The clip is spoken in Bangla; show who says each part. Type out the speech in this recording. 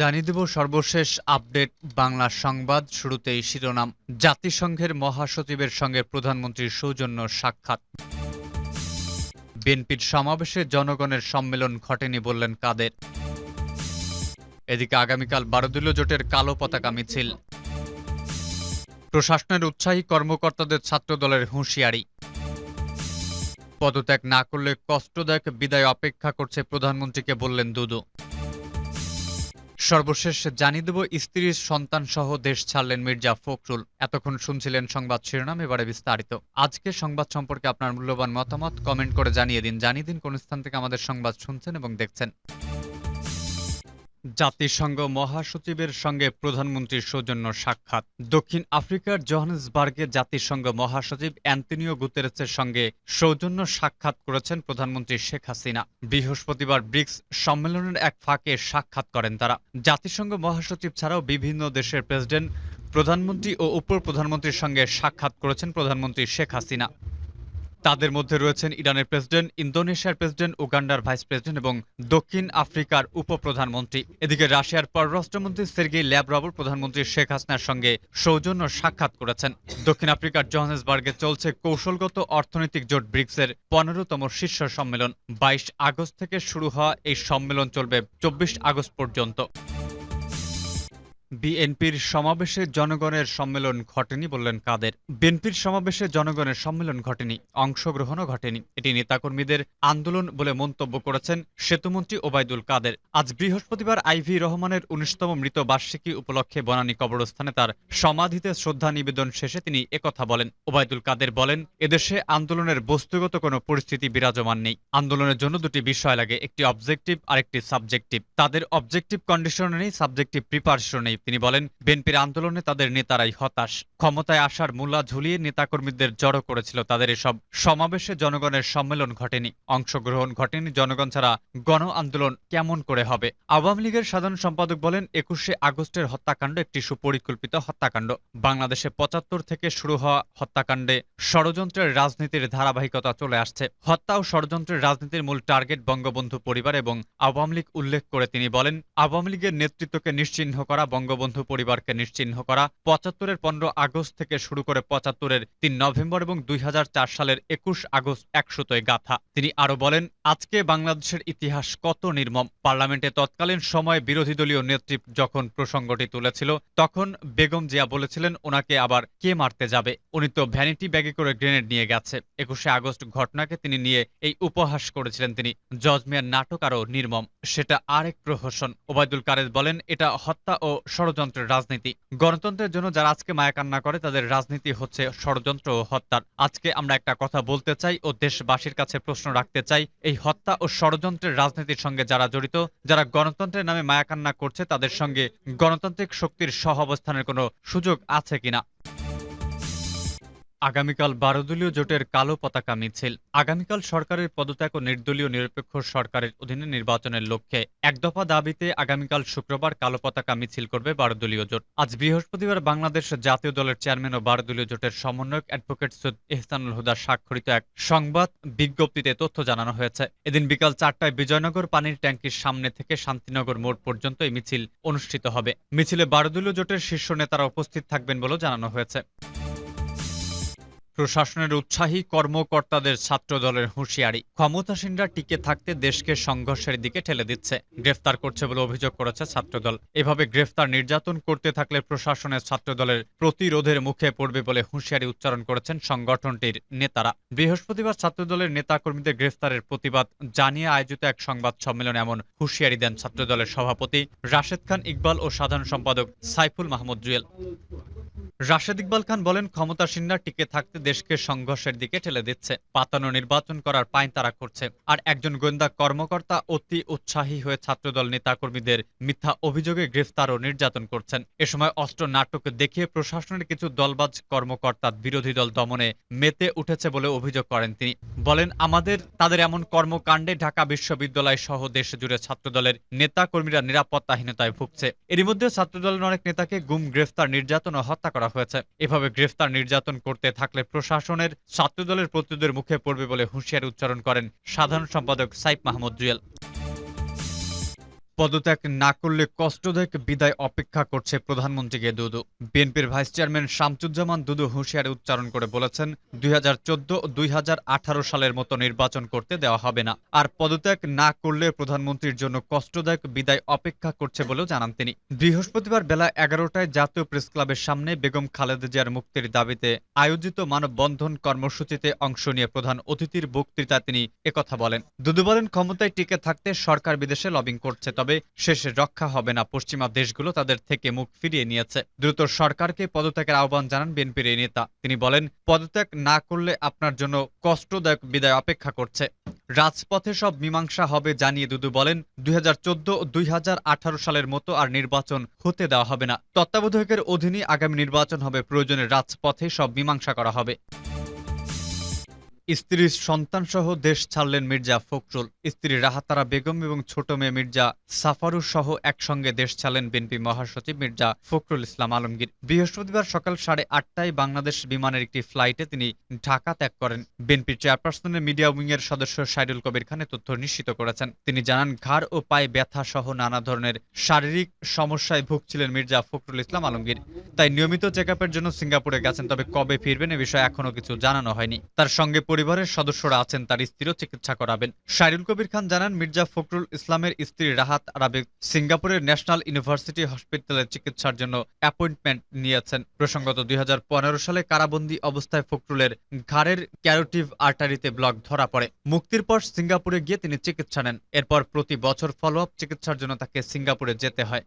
Speaker 1: জানিয়ে দেব সর্বশেষ আপডেট বাংলা সংবাদ শুরুতেই শিরোনাম জাতিসংঘের মহাসচিবের সঙ্গে প্রধানমন্ত্রীর সৌজন্য সাক্ষাৎ বিএনপির সমাবেশে জনগণের সম্মেলন ঘটেনি বললেন কাদের এদিকে আগামীকাল বারোদলীয় জোটের কালো পতাকা মিছিল প্রশাসনের উৎসাহী কর্মকর্তাদের ছাত্রদলের হুঁশিয়ারি পদত্যাগ না করলে কষ্টদায়ক বিদায় অপেক্ষা করছে প্রধানমন্ত্রীকে বললেন দুদু সর্বশেষ জানিয়ে দেব স্ত্রীর সন্তান সহ দেশ ছাড়লেন মির্জা ফখরুল এতক্ষণ শুনছিলেন সংবাদ শিরোনাম এবারে বিস্তারিত আজকে সংবাদ সম্পর্কে আপনার মূল্যবান মতামত কমেন্ট করে জানিয়ে দিন জানিয়ে দিন কোন স্থান থেকে আমাদের সংবাদ শুনছেন এবং দেখছেন জাতিসংঘ মহাসচিবের সঙ্গে প্রধানমন্ত্রীর সৌজন্য সাক্ষাৎ দক্ষিণ আফ্রিকার জোহানসবার্গে জাতিসংঘ মহাসচিব অ্যান্টনিও গুতেরেসের সঙ্গে সৌজন্য সাক্ষাৎ করেছেন প্রধানমন্ত্রী শেখ হাসিনা বৃহস্পতিবার ব্রিক্স সম্মেলনের এক ফাঁকে সাক্ষাৎ করেন তারা জাতিসংঘ মহাসচিব ছাড়াও বিভিন্ন দেশের প্রেসিডেন্ট প্রধানমন্ত্রী ও উপ প্রধানমন্ত্রীর সঙ্গে সাক্ষাৎ করেছেন প্রধানমন্ত্রী শেখ হাসিনা তাদের মধ্যে রয়েছেন ইরানের প্রেসিডেন্ট ইন্দোনেশিয়ার প্রেসিডেন্ট উগান্ডার ভাইস প্রেসিডেন্ট এবং দক্ষিণ আফ্রিকার উপপ্রধানমন্ত্রী এদিকে রাশিয়ার পররাষ্ট্রমন্ত্রী সের্গি ল্যাব্রাবর প্রধানমন্ত্রী শেখ হাসিনার সঙ্গে সৌজন্য সাক্ষাৎ করেছেন দক্ষিণ আফ্রিকার জোহানেসবার্গে চলছে কৌশলগত অর্থনৈতিক জোট ব্রিক্সের পনেরোতম শীর্ষ সম্মেলন বাইশ আগস্ট থেকে শুরু হওয়া এই সম্মেলন চলবে চব্বিশ আগস্ট পর্যন্ত বিএনপির সমাবেশে জনগণের সম্মেলন ঘটেনি বললেন কাদের বিএনপির সমাবেশে জনগণের সম্মেলন ঘটেনি অংশগ্রহণও ঘটেনি এটি নেতাকর্মীদের আন্দোলন বলে মন্তব্য করেছেন সেতুমন্ত্রী ওবায়দুল কাদের আজ বৃহস্পতিবার আইভি রহমানের উনিশতম মৃত বার্ষিকী উপলক্ষে বনানী কবরস্থানে তার সমাধিতে শ্রদ্ধা নিবেদন শেষে তিনি একথা বলেন ওবায়দুল কাদের বলেন এদেশে আন্দোলনের বস্তুগত কোনো পরিস্থিতি বিরাজমান নেই আন্দোলনের জন্য দুটি বিষয় লাগে একটি অবজেক্টিভ আর একটি সাবজেক্টিভ তাদের অবজেক্টিভ কন্ডিশন নেই সাবজেক্টিভ প্রিপারেশন নেই তিনি বলেন বিএনপির আন্দোলনে তাদের নেতারাই হতাশ ক্ষমতায় আসার মূলা ঝুলিয়ে নেতাকর্মীদের জড়ো করেছিল তাদের এসব সমাবেশে জনগণের সম্মেলন ঘটেনি অংশগ্রহণ ঘটেনি জনগণ ছাড়া গণ আন্দোলন কেমন করে হবে আওয়ামী লীগের সাধারণ সম্পাদক বলেন একুশে আগস্টের হত্যাকাণ্ড একটি সুপরিকল্পিত হত্যাকাণ্ড বাংলাদেশে পঁচাত্তর থেকে শুরু হওয়া হত্যাকাণ্ডে ষড়যন্ত্রের রাজনীতির ধারাবাহিকতা চলে আসছে হত্যা ও ষড়যন্ত্রের রাজনীতির মূল টার্গেট বঙ্গবন্ধু পরিবার এবং আওয়ামী লীগ উল্লেখ করে তিনি বলেন আওয়ামী লীগের নেতৃত্বকে নিশ্চিহ্ন করা বঙ্গবন্ধু পরিবারকে নিশ্চিহ্ন করা পঁচাত্তরের পনেরো আগস্ট থেকে শুরু করে পঁচাত্তরের তিন নভেম্বর এবং দুই সালের একুশ আগস্ট একশোতয় গাথা তিনি আরও বলেন আজকে বাংলাদেশের ইতিহাস কত নির্মম পার্লামেন্টে তৎকালীন সময়ে বিরোধী দলীয় নেত্রী যখন প্রসঙ্গটি তুলেছিল তখন বেগম জিয়া বলেছিলেন ওনাকে আবার কে মারতে যাবে উনি তো ভ্যানিটি ব্যাগে করে গ্রেনেড নিয়ে গেছে একুশে আগস্ট ঘটনাকে তিনি নিয়ে এই উপহাস করেছিলেন তিনি জজমিয়ার নাটক আরও নির্মম সেটা আরেক প্রহসন ওবায়দুল কারেদ বলেন এটা হত্যা ও ষড়যন্ত্রের রাজনীতি গণতন্ত্রের জন্য যারা আজকে মায়াকান্না করে তাদের রাজনীতি হচ্ছে ষড়যন্ত্র ও হত্যার আজকে আমরা একটা কথা বলতে চাই ও দেশবাসীর কাছে প্রশ্ন রাখতে চাই এই হত্যা ও ষড়যন্ত্রের রাজনীতির সঙ্গে যারা জড়িত যারা গণতন্ত্রের নামে মায়াকান্না করছে তাদের সঙ্গে গণতান্ত্রিক শক্তির সহ অবস্থানের কোনো সুযোগ আছে কিনা আগামীকাল বারো দলীয় জোটের কালো পতাকা মিছিল আগামীকাল সরকারের পদত্যাগ ও নির্দলীয় নিরপেক্ষ সরকারের অধীনে নির্বাচনের লক্ষ্যে একদফা দাবিতে আগামীকাল শুক্রবার কালো পতাকা মিছিল করবে বারো দলীয় জোট আজ বৃহস্পতিবার বাংলাদেশ জাতীয় দলের চেয়ারম্যান ও বারো দলীয় জোটের সমন্বয়ক অ্যাডভোকেট সৈয়দ এহসানুল হুদা স্বাক্ষরিত এক সংবাদ বিজ্ঞপ্তিতে তথ্য জানানো হয়েছে এদিন বিকাল চারটায় বিজয়নগর পানির ট্যাঙ্কির সামনে থেকে শান্তিনগর মোড় পর্যন্ত এই মিছিল অনুষ্ঠিত হবে মিছিলে বারো দলীয় জোটের শীর্ষ নেতারা উপস্থিত থাকবেন বলেও জানানো হয়েছে প্রশাসনের উৎসাহী কর্মকর্তাদের ছাত্র দলের হুঁশিয়ারি ক্ষমতাসীনরা টিকে থাকতে দেশকে সংঘর্ষের দিকে ঠেলে দিচ্ছে গ্রেফতার করছে বলে অভিযোগ করেছে ছাত্রদল এভাবে গ্রেফতার নির্যাতন করতে থাকলে প্রশাসনের ছাত্রদলের প্রতিরোধের মুখে পড়বে বলে হুঁশিয়ারি উচ্চারণ করেছেন সংগঠনটির নেতারা বৃহস্পতিবার ছাত্রদলের নেতাকর্মীদের গ্রেফতারের প্রতিবাদ জানিয়ে আয়োজিত এক সংবাদ সম্মেলনে এমন হুঁশিয়ারি দেন ছাত্রদলের সভাপতি রাশেদ খান ইকবাল ও সাধারণ সম্পাদক সাইফুল মাহমুদ জুয়েল রাশেদ ইকবাল খান বলেন ক্ষমতাসীনরা টিকে থাকতে দেশকে সংঘর্ষের দিকে ঠেলে দিচ্ছে পাতানো নির্বাচন করার পাইন তারা করছে আর একজন গোয়েন্দা কর্মকর্তা অতি উৎসাহী হয়ে ছাত্রদল নেতাকর্মীদের মিথ্যা অভিযোগে গ্রেফতার ও নির্যাতন করছেন এ সময় অস্ত্র নাটক দেখিয়ে প্রশাসনের কিছু দলবাজ কর্মকর্তা বিরোধী দল দমনে মেতে উঠেছে বলে অভিযোগ করেন তিনি বলেন আমাদের তাদের এমন কর্মকাণ্ডে ঢাকা বিশ্ববিদ্যালয় সহ দেশ জুড়ে ছাত্রদলের নেতাকর্মীরা নিরাপত্তাহীনতায় ভুগছে এরই মধ্যে ছাত্রদলের অনেক নেতাকে গুম গ্রেফতার নির্যাতন ও হত্যা করা হয়েছে এভাবে গ্রেফতার নির্যাতন করতে থাকলে প্রশাসনের ছাত্রদলের প্রতিদের মুখে পড়বে বলে হুঁশিয়ারি উচ্চারণ করেন সাধারণ সম্পাদক সাইফ মাহমুদ জুয়েল পদত্যাগ না করলে কষ্টদায়ক বিদায় অপেক্ষা করছে প্রধানমন্ত্রীকে দুদু বিএনপির ভাইস চেয়ারম্যান শামচুজ্জামান দুদু হুঁশিয়ারি উচ্চারণ করে বলেছেন দুই হাজার চোদ্দ সালের মতো নির্বাচন করতে দেওয়া হবে না আর পদত্যাগ না করলে প্রধানমন্ত্রীর জন্য কষ্টদায়ক বিদায় অপেক্ষা করছে বলেও জানান তিনি বৃহস্পতিবার বেলা এগারোটায় জাতীয় প্রেস ক্লাবের সামনে বেগম খালেদা জিয়ার মুক্তির দাবিতে আয়োজিত মানববন্ধন কর্মসূচিতে অংশ নিয়ে প্রধান অতিথির বক্তৃতা তিনি একথা বলেন দুদু বলেন ক্ষমতায় টিকে থাকতে সরকার বিদেশে লবিং করছে তবে শেষে রক্ষা হবে না পশ্চিমা দেশগুলো তাদের থেকে মুখ ফিরিয়ে নিয়েছে দ্রুত সরকারকে পদত্যাগের আহ্বান জানান বিএনপির এই নেতা তিনি বলেন পদত্যাগ না করলে আপনার জন্য কষ্টদায়ক বিদায় অপেক্ষা করছে রাজপথে সব মীমাংসা হবে জানিয়ে দুদু বলেন দুই হাজার চোদ্দ দুই সালের মতো আর নির্বাচন হতে দেওয়া হবে না তত্ত্বাবধায়কের অধীনে আগামী নির্বাচন হবে প্রয়োজনে রাজপথে সব মীমাংসা করা হবে স্ত্রী সন্তানসহ দেশ ছাড়লেন মির্জা ফখরুল স্ত্রী রাহাতারা বেগম এবং ছোট মেয়ে মির্জা সাফারুর সহ একসঙ্গে দেশ ছাড়লেন বিএনপি মহাসচিব মির্জা ফখরুল ইসলাম আলমগীর বৃহস্পতিবার সকাল সাড়ে আটটায় বাংলাদেশ বিমানের একটি ফ্লাইটে তিনি ঢাকা ত্যাগ করেন বিএনপি চেয়ারপারসনের মিডিয়া উইংয়ের সদস্য সাইদুল কবির খানে তথ্য নিশ্চিত করেছেন তিনি জানান ঘাড় ও পায়ে ব্যথা সহ নানা ধরনের শারীরিক সমস্যায় ভুগছিলেন মির্জা ফখরুল ইসলাম আলমগীর তাই নিয়মিত চেক জন্য সিঙ্গাপুরে গেছেন তবে কবে ফিরবেন এ বিষয়ে এখনও কিছু জানানো হয়নি তার সঙ্গে পরিবারের সদস্যরা আছেন তার স্ত্রীও চিকিৎসা করাবেন শাইরুল কবির খান জানান মির্জা ফখরুল ইসলামের স্ত্রী রাহাত আরাবেক সিঙ্গাপুরের ন্যাশনাল ইউনিভার্সিটি হসপিটালে চিকিৎসার জন্য অ্যাপয়েন্টমেন্ট নিয়েছেন প্রসঙ্গত দুই সালে কারাবন্দী অবস্থায় ফখরুলের ঘাড়ের ক্যারোটিভ আর্টারিতে ব্লক ধরা পড়ে মুক্তির পর সিঙ্গাপুরে গিয়ে তিনি চিকিৎসা নেন এরপর প্রতি বছর ফলো আপ চিকিৎসার জন্য তাকে সিঙ্গাপুরে যেতে হয়